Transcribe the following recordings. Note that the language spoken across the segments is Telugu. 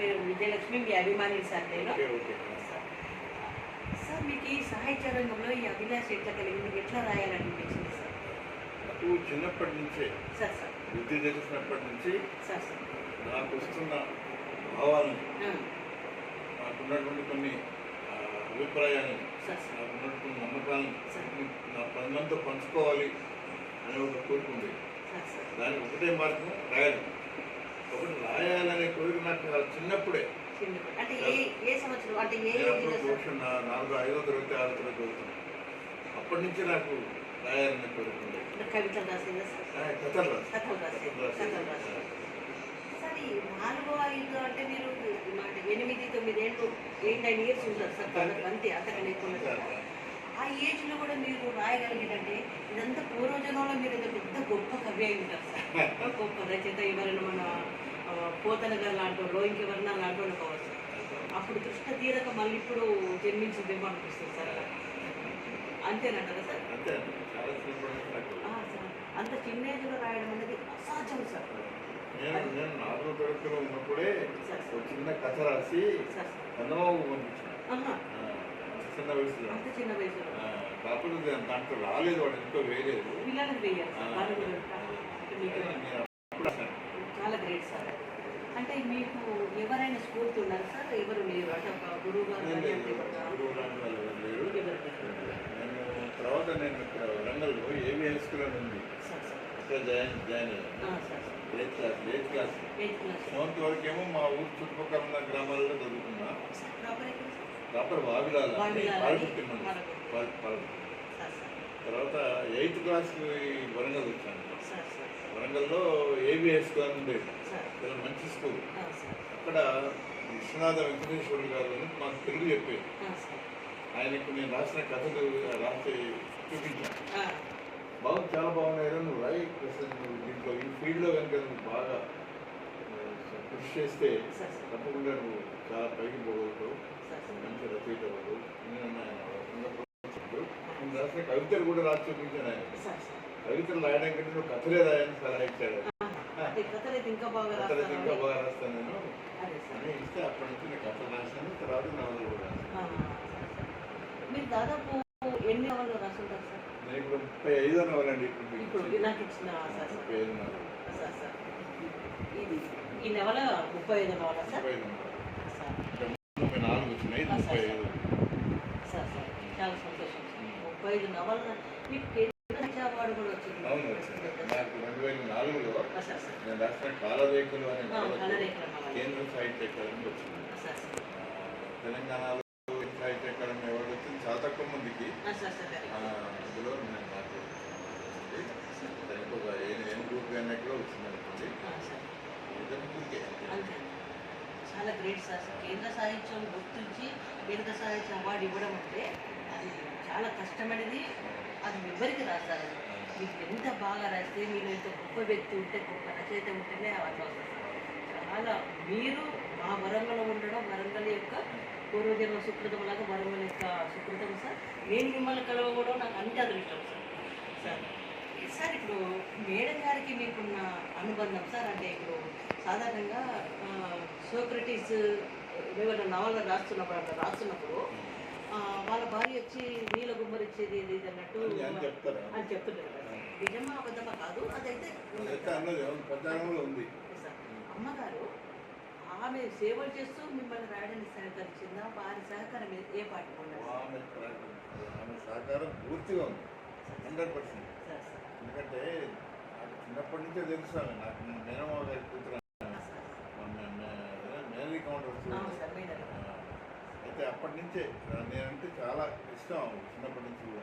పేరు విజయలక్ష్మి మీ అభిమాని సార్ నేను. సార్. మీకు ఈ సాహిత్య రంగంలో ఈ అభిలాష ఎట్లా కలిగింది? ఎట్లా రాయాలనిపించింది సార్? నాకు చిన్నప్పటి నుంచే సార్ సార్. బుద్ధి తెలిసినప్పటి నుంచి సార్ సార్. నాకు వస్తున్న భావాలని నాకున్నటువంటి కొన్ని అభిప్రాయాలని నాకున్నటువంటి నమ్మకాలను. నా మందితో పంచుకోవాలి అనే ఒక కోరిక ఉంది. Sir sir. దానికి ఒకటే మార్గం రాయాలి. ఒకటి రాయాలనే కోరిక నాకు చిన్నప్పుడే. చిన్నప్పుడు. నాలుగు ఐదో తరగతి ఆరో తరగతి అవుతుంది అప్పటి నుంచి నాకు రాయాలనే కోరిక కవితలు రాసిందా సార్? నాలుగో ఐదు అంటే మీరు ఎనిమిది తొమ్మిది ఏళ్ళు ఎయిట్ నైన్ ఇయర్స్ ఉంటారు సార్. అంతే. అంతకన్నా ఎక్కువ. ఆ ఏజ్లో కూడా మీరు రాయగలిగారంటే ఇదంతా పూర్వజనంలో మీరు ఏదో పెద్ద గొప్ప సార్. గొప్ప రచయిత ఎవరైనా మన పోతన గారు లాంటి వాళ్ళు ఇంకెవరన్నా లాంటి వాళ్ళు కావచ్చు. అప్పుడు కృష్ణ తీరక మళ్ళీ ఇప్పుడు జన్మించిందేమో అనిపిస్తుంది సార్. అంతేనంటారా సార్? అంతే అండి. చాలా చిన్నప్పటి నుంచి నాకు ఆ, సార్. అంత చిన్న ఏజ్లో రాయడం అనేది అసాధ్యం సార్. నేను నేను నాలుగో తరగతిలో ఉన్నప్పుడే సార్ ఒక చిన్న కథ రాసి సార్ చందమాబు పంపించాను. ఆహా, ఆ, చిన్న వయసులో. అంత చిన్న వయసులో. కాకపోతే దాంట్లో రాలేదు వాడు ఎంతో వేయలేదు. చాలా గ్రేట్ సార్. అంటే మీకు ఎవరైనా స్ఫూర్తి ఉన్నారు సార్? ఎవరు లేరు? అంటే ఒక గురువు అంటే. ఒక- గురువు తర్వాత నేను ఇక్కడ వరంగల్లో ఏవి హై స్కూల్ అని ఉంది. అక్కడ join join eighth class eighth class. Seventh వరకేమో మా ఊరు చుట్టుపక్కల ఉన్న గ్రామాలలో చదువుకున్నా. ప్రాపర్ ఎక్కడ సార్? ప్రాపర్ తర్వాత ఎయిత్ క్లాస్కి వరంగల్ వచ్చాను. వరంగల్లో ఏబిఎస్ స్కూల్ అని ఉండేది. చాలా మంచి స్కూల్. అక్కడ విశ్వనాథ వెంకటేశ్వరుడు గారు అని మాకు తెలుగు చెప్పేది. సార్. ఆయనకు నేను రాసిన కథలు రాసి చూపించాను. బాగా చాలా బాగున్నాయి నువ్వు. రాయి నువ్వు దీంట్లో ఈ ఫీల్డ్లో కనుక నువ్వు బాగా కృషి చేస్తే తప్పకుండా నువ్వు చాలా పైకి పోగలుగుతావు. మంచి రచయిత అవ్వదు నేను ఆయన. నేను రాసిన కవితలు కూడా రాసి చూపించాను ఆయన. కవితలు రాయడం కంటే నువ్వు కథలే రాయని సలహా ఇచ్చాడు ఆ, అంటే కథలు అయితే ఇంకా బాగా రాస్తాను నేను. అని ఇస్తే అప్పటి నుంచి నేను కథలు రాశాను తర్వాత నవలు కూడా. మీరు దాదాపు ఎన్ని నవలు రాసుంటారు సార్? నేను ఇప్పుడు ముప్పై ఐదో ఇప్పుడు మీకు ఇప్పుడు. నాకు ఇచ్చిన ముప్పై ఐదు నవలు. ఇది ఈ నెవల ముప్పై ఐదు నెవల సార్? ముప్పై ఐదు నవలు. సార్. ముప్పై నాలుగు వచ్చినాయి ముప్పై ఐదు. Sir sir. చాలా ముప్పై ఐదు నవల మీకు కేంద్ర సాహిత్య అవార్డు కూడా వచ్చింది. అవును వచ్చింది నాకు రెండు వేల నాలుగులో నేను రాసిన కాలరేఖలు అనే. కేంద్ర సాహిత్య అకాడమీ వచ్చింది. తెలంగాణలో సాహిత్య అకాడమీ అవార్డు వచ్చింది. చాలా తక్కువ మందికి అందులో నేను నాకు వచ్చింది. ఏం అనుకోండి. ఇద్దరు చాలా గ్రేట్ సార్. కేంద్ర సాహిత్యం గుర్తించి కేంద్ర సాహిత్యం అవార్డు ఇవ్వడం అంటే అది చాలా కష్టమైనది. అది ఎవరికి రాస్తారు? మీకు ఎంత బాగా రాస్తే మీరు ఎంత గొప్ప వ్యక్తి ఉంటే గొప్ప రచయిత ఉంటేనే అట్లా సార్. చాలా మీరు మా వరంగల్ ఉండడం వరంగల్ యొక్క పూర్వజన్మ సుకృతం లాగా వరంగల్ యొక్క సుకృతం సార్. నేను మిమ్మల్ని కలవకూడదు నాకు అంతే అదృష్టం సార్. సార్ సార్ ఇప్పుడు మేడం గారికి మీకున్న అనుబంధం సార్ అంటే ఇప్పుడు సాధారణంగా సోక్రటీస్ ఏమైనా నవల రాస్తున్నప్పుడు అట్లా రాస్తున్నప్పుడు వాళ్ళ భార్య వచ్చి నీళ్ళ గుమ్మరిచ్చేది ఇది అన్నట్టు అని కదా. నిజమా అబద్ధమా కాదు అదైతే అమ్మగారు ఆమె సేవలు చేస్తూ మిమ్మల్ని రాయడానికి సహకరించిందా? వారి సహకారం ఏ- ఆమె ఆమె సహకారం పూర్తిగా ఉంది. Hundred percent. Sir sir. ఎందుకంటే చిన్నప్పటి నుంచే తెలుసు నాకు గారి కూతురు సార్ సార్ మేనరీ కౌంటర్స్ అవును సార్ మేడం అయితే అప్పటి నుంచే నేనంటే చాలా ఇష్టం చిన్నప్పటి నుంచి కూడా.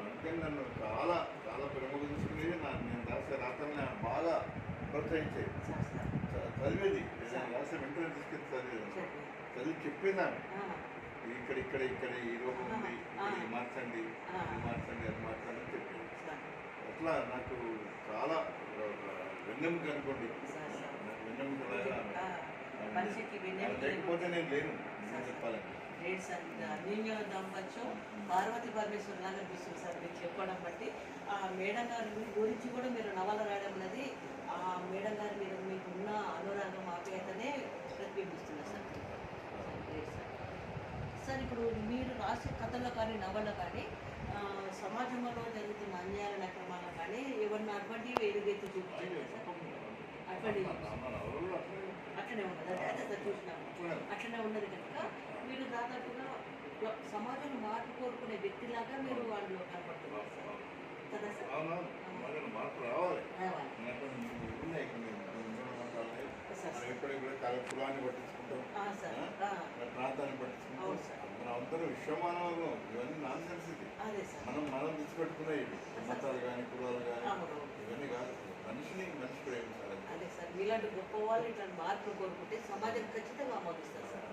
అందుకని నన్ను చాలా చాలా ప్రముఖించుకునేది నా నేను రాసే రాత్రులు బాగా ప్రోత్సహించేది చదివేది. నేను రాసే వెంటనే తీసుకెళ్ళి చదివేది. చదివి చెప్పేది ఆమె ఆ, ఇక్కడ ఇక్కడ ఇక్కడ ఈ లోపం ఉంది ఇది మార్చండి ఇది మార్చండి అది మార్చండి అని చెప్పింది. అట్లా నాకు చాలా వెన్నెముక అనుకోండి. నాకు వెన్నెముకలాగా ఆ, మనిషికి పార్వతి పరమేశ్వర్ లాగా అనిపిస్తుంది సార్ మీరు చెప్పడం బట్టి. ఆ మేడం గారి గురించి కూడా మీరు నవల రాయడం అనేది ఆ మేడం గారి మీద మీకు ఉన్న అనురాగం ఆప్యాయతనే ప్రతిబింబిస్తుంది సార్. సార్. ఇప్పుడు మీరు రాసే కథలో కానీ నవల కానీ సమాజంలో జరుగుతున్న అన్యాయాల అక్రమాలు కానీ ఎవరిని అటువంటివి ఎదుగైతే చూపించారు సార్. అటువంటి అట్లనే ఉన్నది. అదే అదే చూసినాము అట్లనే ఉన్నది కనుక మీరు దాదాపుగా ఒక సమాజంలో మార్పు కోరుకునే వ్యక్తిలాగా మీరు వాళ్ళు కనపడుతున్నారు సార్. కదా మార్పు రావాలి. కాల కులాన్ని పట్టించుకుంటాం. ప్రాంతాన్ని పట్టించుకుంటాం. మనం అందరూ విశ్వమానవులు. ఇవన్నీ నాన్ సార్. మనం మనం తెచ్చిపెట్టుకునే ఇవి మతాలు కానీ కులాలు కానీ. ఇవన్నీ కాదు. మనిషిని మనిషి ప్రేమించాలి. మీలాంటి గొప్ప వాళ్ళు ఇట్లాంటి మార్పులు కోరుకుంటే సమాజం ఖచ్చితంగా ఆమోదిస్తారు సార్.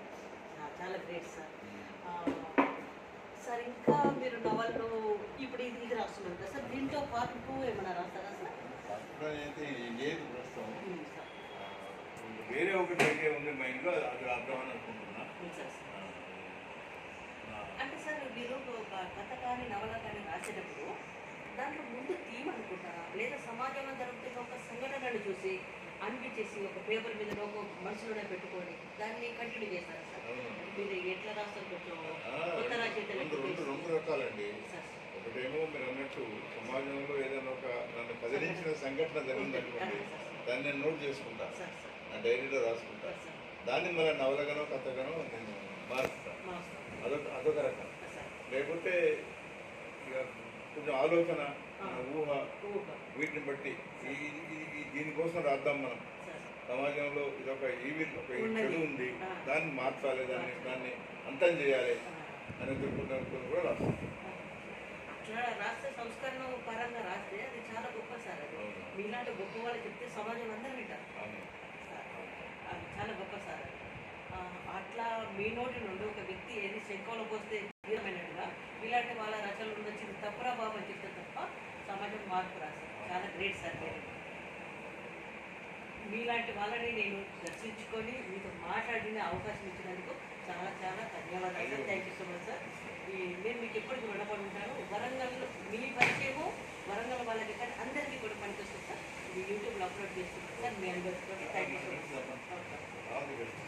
చాలా గ్రేట్ సార్. సార్ ఇంకా మీరు నవళ్ళు ఇప్పుడు ఇది ఇది రాస్తున్నారు కదా సార్ దీంతో పాటు ఏమైనా రాస్తారా సార్? లేదు ప్రస్తుతం. వేరే ఒకటి అయితే ఉంది మైండ్లో అది రాద్దామని అనుకుంటున్నా. అంటే సార్ మీరు ఒక కథ కానీ నవల కానీ రాసేటప్పుడు దాంట్లో ముందు థీమ్ అనుకుంటారా? లేదా సమాజంలో జరుగుతున్న ఒక సంఘటనను చూసి అనిపించేసి ఒక పేపర్ మీద ఒక మనసులోనే పెట్టుకొని దాన్ని కంటిన్యూ చేస్తారు సార్. మీరు ఎట్లా రాస్తారు కొంచెం కొత్త రెండు రకాలండి. ఒకటేమో మీరు అన్నట్టు సమాజంలో ఏదైనా ఒక నన్ను కదిలించిన సంఘటన జరిగిందనుకోండి దాన్ని నేను నోట్ చేసుకుంటా. నా డైరీలో రాసుకుంటా. దాన్ని మళ్ళీ నవలగానో కథగానో నేను మారుస్తాను అదొక అదొక రకం. లేకపోతే ఇక కొంచెం ఆలోచన ఊహ. వీటిని బట్టి ఈ దీనికోసం రాద్దాం మనం. సమాజంలో ఇదొక ఈవి ఒక. చెడు ఉంది. దాన్ని మార్చాలి దాన్ని దాన్ని అంతం చేయాలి. అని దృక్పథంతో కూడా రాస్తాం. రాస్తే సంస్కరణ పరంగా రాస్తే అది చాలా గొప్ప సార్ అది. మీలాంటి గొప్ప వాళ్ళు చెప్తే సమాజం అందరూ వింటారు. అది చాలా గొప్ప సార్ అట్లా మీ నోటి నుండి ఒక వ్యక్తి ఏది శంఖంలో పోస్తే తీరమైనట్టుగా ఇలాంటి వాళ్ళ రచనలు వచ్చింది తప్పురా బాబు అని చెప్తే తప్ప సమాజం మార్పు చాలా గ్రేట్ సార్ మీరు మీలాంటి వాళ్ళని నేను దర్శించుకొని మీతో మాట్లాడిన అవకాశం ఇచ్చినందుకు చాలా చాలా ధన్యవాదాలు sir. Thank you so much sir నేను మీకు ఎప్పటికీ రుణపడి ఉంటాను. వరంగల్ మీ పరిచయము వరంగల్ వాళ్ళకి కానీ అందరికీ కూడా పనికొస్తుంది సార్. ఇది యూట్యూబ్లో అప్లోడ్ చేస్తున్నాను సార్ మీ అందరికీ థ్యాంక్ యూ సో మచ్ చెప్పండి.